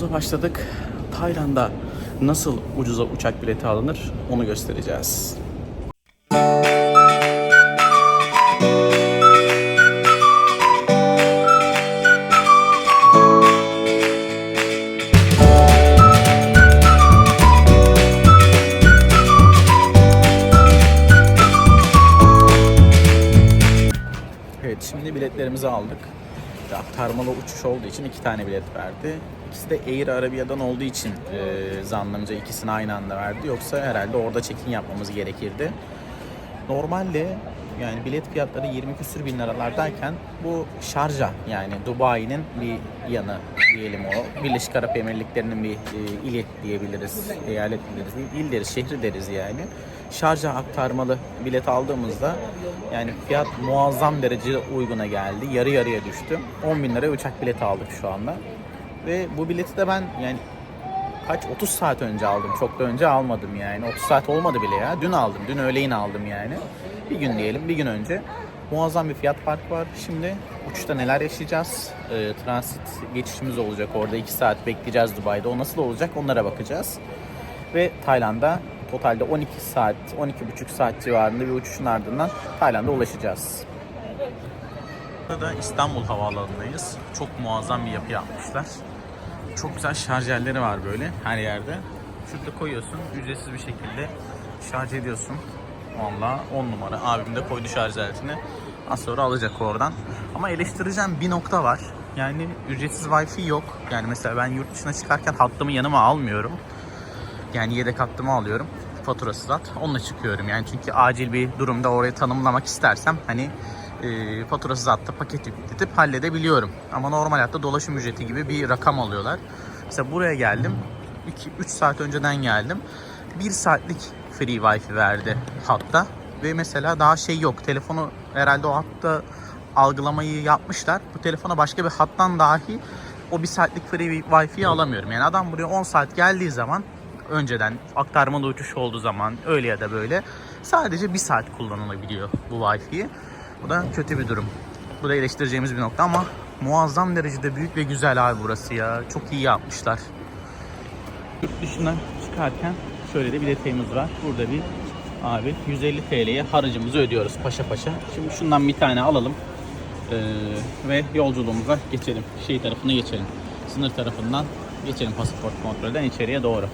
Yolumuza başladık. Tayland'a nasıl ucuza uçak bileti alınır onu göstereceğiz. Evet şimdi biletlerimizi aldık. Aktarmalı uçuş olduğu için iki tane bilet verdi. İkisi de Air Arabia'dan olduğu için e, zannımca ikisini aynı anda verdi. Yoksa herhalde orada check-in yapmamız gerekirdi. Normalde yani bilet fiyatları 20 küsür bin liralardayken bu Şarja yani Dubai'nin bir yanı diyelim o. Birleşik Arap Emirlikleri'nin bir e, ili diyebiliriz. Eyalet deriz. İl deriz, şehri deriz yani. Şarja aktarmalı bilet aldığımızda yani fiyat muazzam derece uyguna geldi. Yarı yarıya düştü. 10 bin liraya uçak bileti aldık şu anda. Ve bu bileti de ben yani kaç 30 saat önce aldım. Çok da önce almadım yani. 30 saat olmadı bile ya. Dün aldım. Dün öğleyin aldım yani. Bir gün diyelim, bir gün önce. Muazzam bir fiyat farkı var. Şimdi uçuşta neler yaşayacağız? Ee, transit geçişimiz olacak orada. 2 saat bekleyeceğiz Dubai'de. O nasıl olacak? Onlara bakacağız. Ve Tayland'a totalde 12 saat, 12,5 saat civarında bir uçuşun ardından Tayland'a ulaşacağız. Burada İstanbul Havaalanı'ndayız. Çok muazzam bir yapı yapmışlar. Çok güzel şarj yerleri var böyle her yerde. Şurada koyuyorsun, ücretsiz bir şekilde şarj ediyorsun. Valla 10 numara. Abim de koydu şarj aletini. Az sonra alacak oradan. Ama eleştireceğim bir nokta var. Yani ücretsiz wifi yok. Yani mesela ben yurt dışına çıkarken hattımı yanıma almıyorum. Yani yedek hattımı alıyorum. Faturasız hat. Onunla çıkıyorum. Yani çünkü acil bir durumda orayı tanımlamak istersem hani e, faturasız hatta paket yükletip halledebiliyorum. Ama normal hatta dolaşım ücreti gibi bir rakam alıyorlar. Mesela buraya geldim. 2-3 saat önceden geldim. 1 saatlik free wifi verdi hatta. Ve mesela daha şey yok. Telefonu herhalde o hatta algılamayı yapmışlar. Bu telefona başka bir hattan dahi o bir saatlik free wifi'yi alamıyorum. Yani adam buraya 10 saat geldiği zaman önceden aktarmalı uçuş olduğu zaman öyle ya da böyle sadece bir saat kullanılabiliyor bu Wi-Fi. Bu da kötü bir durum. Bu da eleştireceğimiz bir nokta ama muazzam derecede büyük ve güzel abi burası ya. Çok iyi yapmışlar. Yurt dışından çıkarken şöyle de bir detayımız var. Burada bir abi 150 TL'ye harcımızı ödüyoruz paşa paşa. Şimdi şundan bir tane alalım. Ee, ve yolculuğumuza geçelim. Şey tarafına geçelim. Sınır tarafından geçelim pasaport kontrolden içeriye doğru.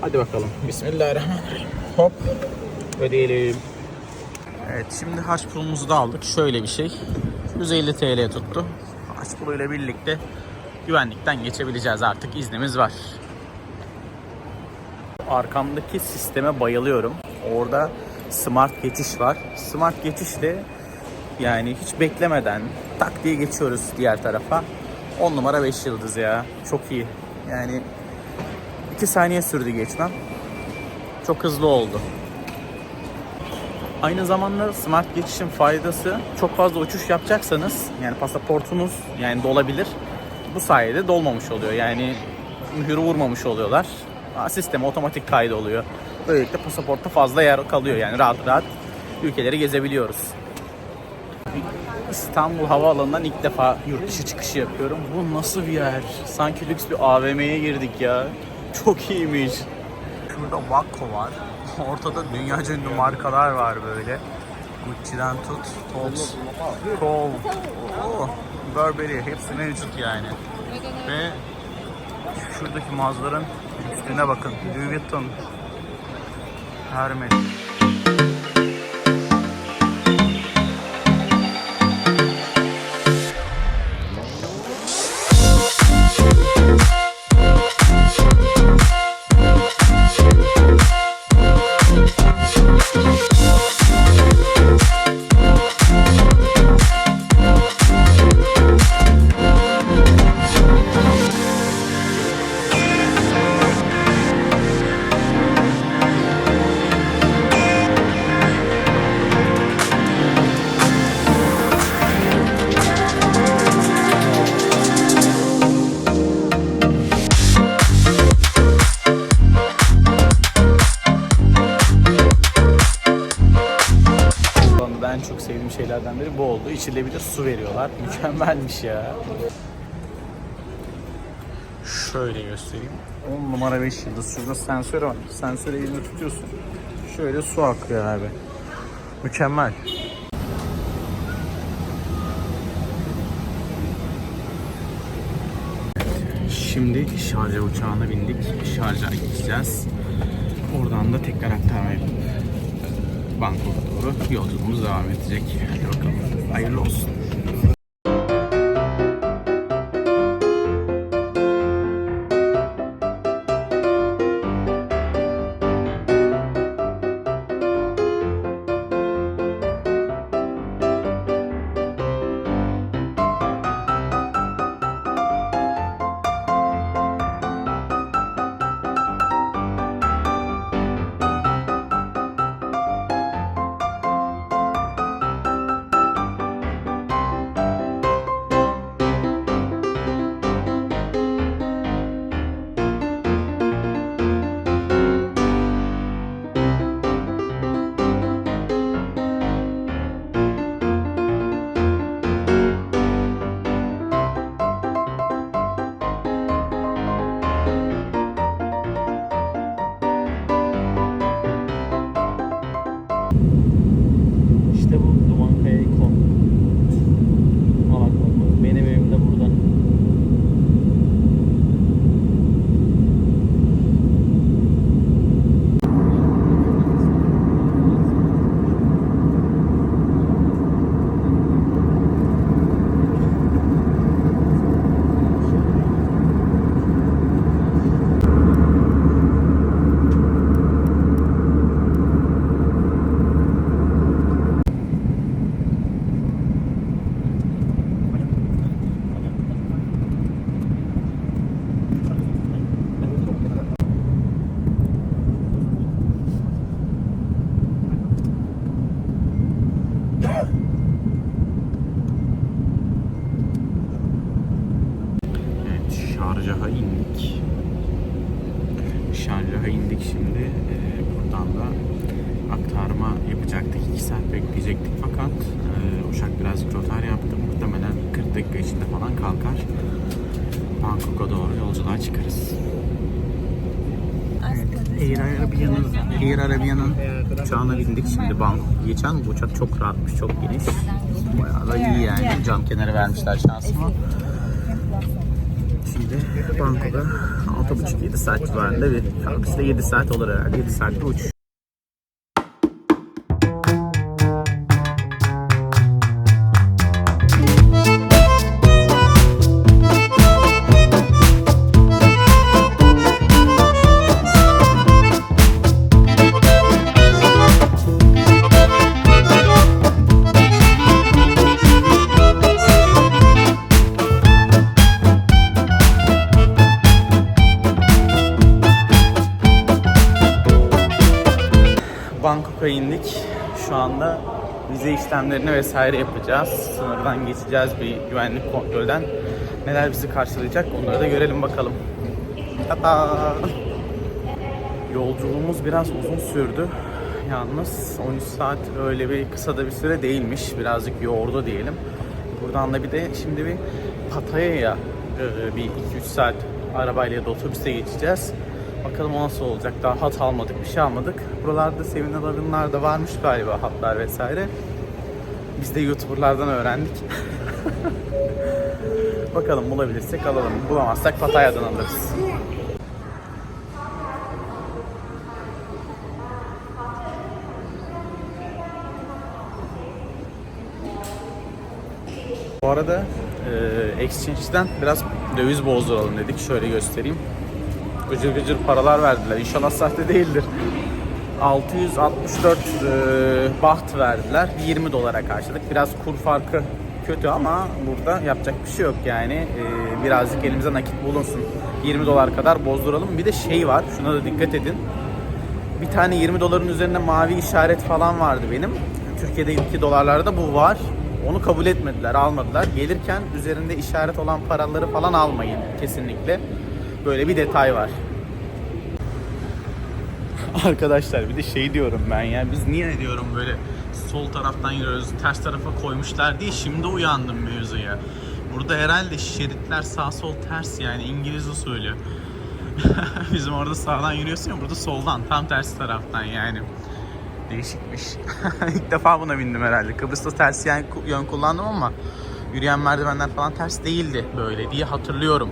Hadi bakalım. Bismillahirrahmanirrahim. Hop. Ödeyelim. Evet şimdi harç pulumuzu da aldık. Şöyle bir şey. 150 TL tuttu. Harç puluyla birlikte güvenlikten geçebileceğiz artık. iznimiz var. Arkamdaki sisteme bayılıyorum. Orada smart geçiş var. Smart geçişle yani hiç beklemeden tak diye geçiyoruz diğer tarafa. 10 numara 5 yıldız ya. Çok iyi. Yani 2 saniye sürdü geçmem. Çok hızlı oldu. Aynı zamanda smart geçişin faydası çok fazla uçuş yapacaksanız yani pasaportunuz yani dolabilir. Bu sayede dolmamış oluyor. Yani mühürü vurmamış oluyorlar. Sisteme otomatik kaydı oluyor. Böylelikle pasaportta fazla yer kalıyor yani rahat rahat ülkeleri gezebiliyoruz. İstanbul Havaalanı'ndan ilk defa yurt dışı çıkışı yapıyorum. Bu nasıl bir yer? Sanki lüks bir AVM'ye girdik ya. Çok iyiymiş. Şurada Vakko var. Ortada dünyaca ünlü markalar var böyle. Gucci'den tut, Tops, Cole, Burberry hepsi mevcut yani. Ve şuradaki mağazaların üstüne bakın. Louis Vuitton, Hermes. Şeylerden biri bu oldu. İçilebilir su veriyorlar. Mükemmelmiş ya. Şöyle göstereyim. 10 numara 5 yıldız. Şurada sensör var. Sensörü elinde tutuyorsun. Şöyle su akıyor abi. Mükemmel. Şimdi Şarja uçağına bindik. Şarj'a gideceğiz. Oradan da tekrar aktarma yapıp Bangkok'a doğru yolculuğumuz devam edecek. Hadi bakalım. Hayırlı olsun. Şarjah'a indik şimdi. Ee, buradan da aktarma yapacaktık. 2 saat bekleyecektik fakat e, uçak biraz rotar yaptı. Muhtemelen 40 dakika içinde falan kalkar. Bangkok'a doğru yolculuğa çıkarız. Air Arabia'nın Air Arabia'nın uçağına bindik şimdi Bangkok. Geçen bu uçak çok rahatmış, çok geniş. Bayağı da iyi yani. Cam kenarı vermişler şansıma. Şimdi Bangkok'a 6,5-7 saat civarında bir kalkışta 7 saat olur herhalde. 7 saat bir uçuş. Bangkok'a indik. Şu anda vize işlemlerini vesaire yapacağız. Sınırdan geçeceğiz bir güvenlik kontrolden. Neler bizi karşılayacak onları da görelim bakalım. Tata! Yolculuğumuz biraz uzun sürdü. Yalnız 13 saat öyle bir kısa da bir süre değilmiş. Birazcık yoğurdu diyelim. Buradan da bir de şimdi bir Pattaya'ya e, bir 2-3 saat arabayla ya da otobüste geçeceğiz. Bakalım nasıl olacak. Daha hat almadık, bir şey almadık. Buralarda Sevinal Arınlar da varmış galiba hatlar vesaire. Biz de YouTuber'lardan öğrendik. Bakalım bulabilirsek alalım. Bulamazsak Pattaya'dan alırız. Bu arada e, Exchange'den biraz döviz bozduralım dedik. Şöyle göstereyim. Gıcır gıcır paralar verdiler. İnşallah sahte değildir. 664 e, baht verdiler. 20 dolara karşılık. Biraz kur farkı kötü ama burada yapacak bir şey yok yani. E, birazcık elimize nakit bulunsun. 20 dolar kadar bozduralım. Bir de şey var. Şuna da dikkat edin. Bir tane 20 doların üzerinde mavi işaret falan vardı benim. Türkiye'de 2 dolarlarda bu var. Onu kabul etmediler, almadılar. Gelirken üzerinde işaret olan paraları falan almayın kesinlikle. Böyle bir detay var. Arkadaşlar bir de şey diyorum ben ya biz niye diyorum böyle sol taraftan yürüyoruz ters tarafa koymuşlar diye şimdi uyandım mevzuya. Burada herhalde şeritler sağ sol ters yani İngiliz usulü. Bizim orada sağdan yürüyorsun ya burada soldan tam tersi taraftan yani. Değişikmiş. İlk defa buna bindim herhalde. Kıbrıs'ta ters yön kullandım ama yürüyen merdivenler falan ters değildi böyle diye hatırlıyorum.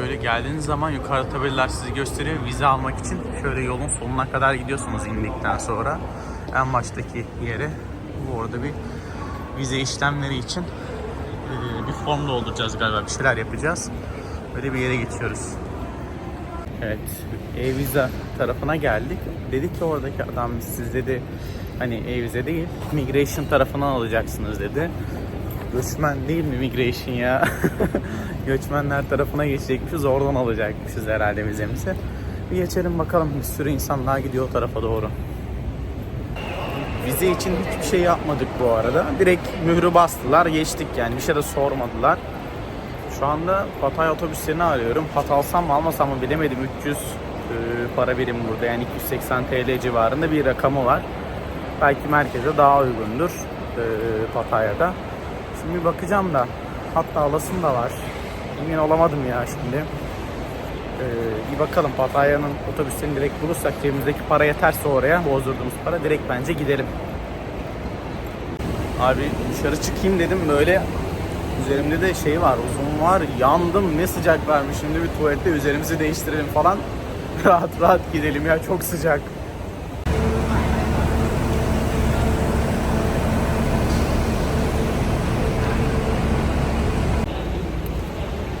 Böyle geldiğiniz zaman yukarı tabelalar sizi gösteriyor. Vize almak için şöyle yolun sonuna kadar gidiyorsunuz indikten sonra. En baştaki yere. Bu arada bir vize işlemleri için e, bir form dolduracağız galiba. Bir şeyler yapacağız. Böyle bir yere geçiyoruz. Evet, e-viza tarafına geldik. Dedi ki oradaki adam siz dedi hani e-vize değil, migration tarafından alacaksınız dedi. Göçmen değil mi migration ya? Göçmenler tarafına geçecekmişiz, oradan alacakmışız herhalde vizemizi. Bir geçelim bakalım, bir sürü insan daha gidiyor o tarafa doğru. Vize için hiçbir şey yapmadık bu arada. Direkt mührü bastılar, geçtik yani bir şey de sormadılar. Şu anda Hatay otobüslerini arıyorum. Hat alsam mı almasam mı bilemedim. 300 e, para birim burada yani 280 TL civarında bir rakamı var. Belki merkeze daha uygundur e, Pattaya'da. Şimdi bakacağım da hatta alasım da var. Emin olamadım ya şimdi. E, bir bakalım Pattaya'nın otobüslerini direkt bulursak cebimizdeki para yeterse oraya bozdurduğumuz para direkt bence gidelim. Abi dışarı çıkayım dedim böyle Üzerimde de şey var, uzun var. Yandım, ne sıcak varmış. Şimdi bir tuvalette üzerimizi değiştirelim falan. rahat rahat gidelim ya, çok sıcak.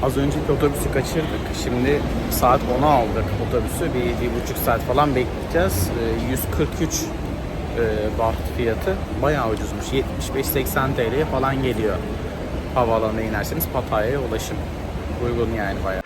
Az önceki otobüsü kaçırdık. Şimdi saat 10'a aldık otobüsü. Bir, bir buçuk saat falan bekleyeceğiz. Ee, 143 e, baht fiyatı. Bayağı ucuzmuş. 75-80 TL'ye falan geliyor havaalanına inerseniz Pattaya'ya ulaşım. Uygun yani bayağı.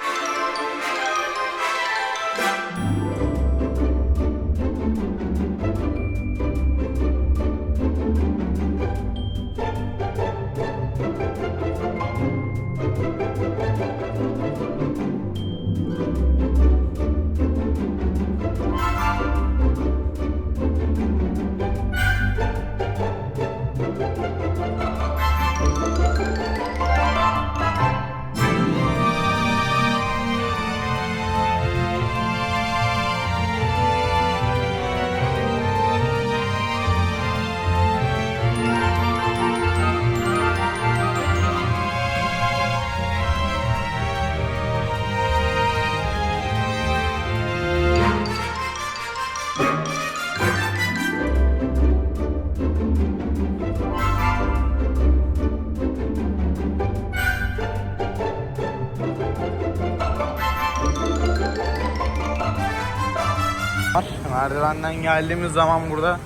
Merdivenden geldiğimiz zaman burada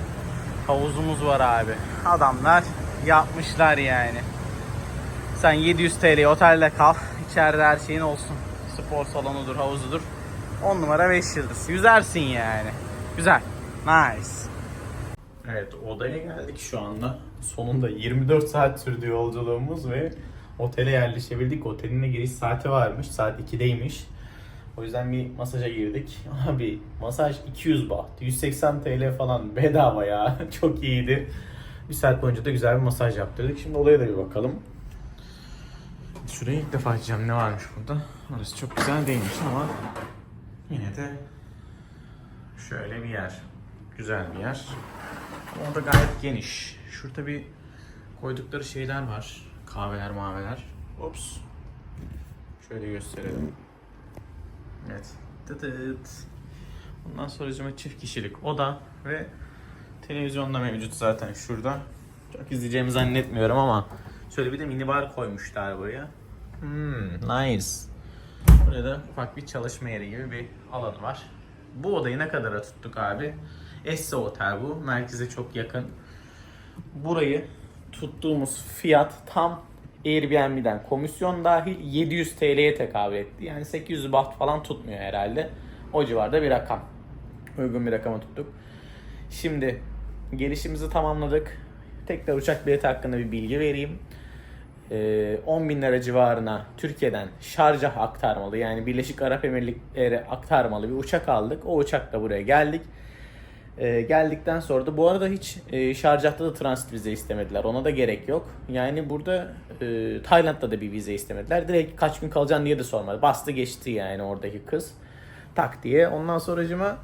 havuzumuz var abi. Adamlar yapmışlar yani. Sen 700 TL otelde kal. İçeride her şeyin olsun. Spor salonudur, havuzudur. 10 numara 5 yıldız. Yüzersin yani. Güzel. Nice. Evet odaya geldik şu anda. Sonunda 24 saat sürdü yolculuğumuz ve otele yerleşebildik. Otelin de giriş saati varmış. Saat 2'deymiş. O yüzden bir masaja girdik. Abi masaj 200 baht. 180 TL falan bedava ya. Çok iyiydi. Bir saat boyunca da güzel bir masaj yaptırdık. Şimdi olaya da bir bakalım. Şurayı ilk defa açacağım. Ne varmış burada? Orası çok güzel değilmiş ama yine de şöyle bir yer. Güzel bir yer. Ama gayet geniş. Şurada bir koydukları şeyler var. Kahveler maveler. Ops. Şöyle gösterelim. Evet. Tıtıt. Ondan sonra çift kişilik oda ve televizyon da mevcut zaten şurada. Çok izleyeceğimi zannetmiyorum ama şöyle bir de minibar koymuşlar buraya. Hmm, nice. Burada da ufak bir çalışma yeri gibi bir alanı var. Bu odayı ne kadara tuttuk abi? Esse Otel bu. Merkeze çok yakın. Burayı tuttuğumuz fiyat tam Airbnb'den komisyon dahil 700 TL'ye tekabül etti. Yani 800 baht falan tutmuyor herhalde. O civarda bir rakam. Uygun bir rakama tuttuk. Şimdi gelişimizi tamamladık. Tekrar uçak bileti hakkında bir bilgi vereyim. Ee, 10 bin lira civarına Türkiye'den Şarjah aktarmalı yani Birleşik Arap Emirlikleri aktarmalı bir uçak aldık. O uçakla buraya geldik. Ee, geldikten sonra da bu arada hiç e, Şarjah'ta da transit vize istemediler. Ona da gerek yok. Yani burada e, Tayland'da da bir vize istemediler. Direkt kaç gün kalacaksın diye de sormadı. Bastı geçti yani oradaki kız. Tak diye. Ondan sonracıma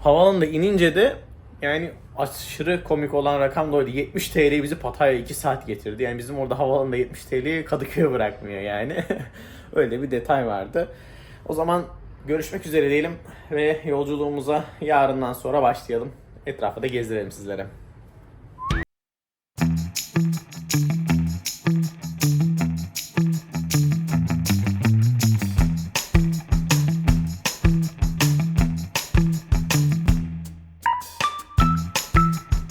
havaalanında inince de yani aşırı komik olan rakam da oydu. 70 TL bizi Pattaya'ya 2 saat getirdi. Yani bizim orada havaalanında 70 TL'yi Kadıköy'e bırakmıyor yani. Öyle bir detay vardı. O zaman görüşmek üzere diyelim ve yolculuğumuza yarından sonra başlayalım. Etrafı da gezdirelim sizlere.